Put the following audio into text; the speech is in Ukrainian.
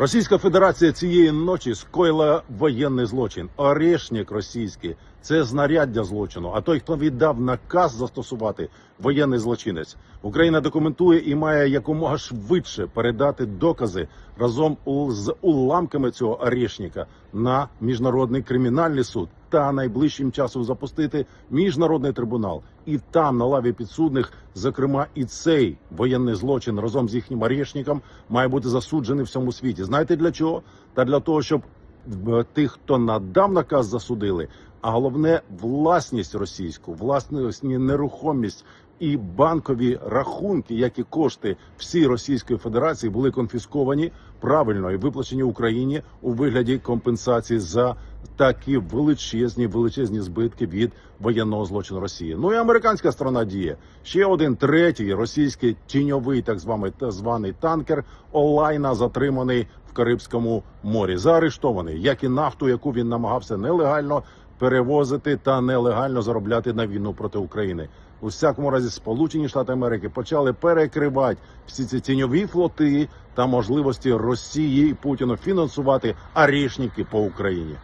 Російська Федерація цієї ночі скоїла воєнний злочин. Орешник російський це знаряддя злочину. А той, хто віддав наказ застосувати воєнний злочинець, Україна документує і має якомога швидше передати докази разом з уламками цього орешника на міжнародний кримінальний суд та найближчим часом запустити міжнародний трибунал. І там на лаві підсудних, зокрема, і цей воєнний злочин разом з їхнім арешником має бути засуджений в всьому світі. Знаєте для чого? Та для того, щоб е, тих, хто надав наказ, засудили, а головне власність російську, власність нерухомість і банкові рахунки, як і кошти всій Російської Федерації, були конфісковані правильно і виплачені Україні у вигляді компенсації за такі величезні величезні збитки від воєнного злочину Росії. Ну і американська сторона діє. Ще один третій російський тіньовий, так званий та званий танкер Олайна затриманий в Карибському морі. Заарештований, як і нафту, яку він намагався нелегально перевозити та нелегально заробляти на війну проти України. У всякому разі, Сполучені Штати Америки почали перекривати всі ці тіньові флоти та можливості Росії і Путіну фінансувати арішники по Україні.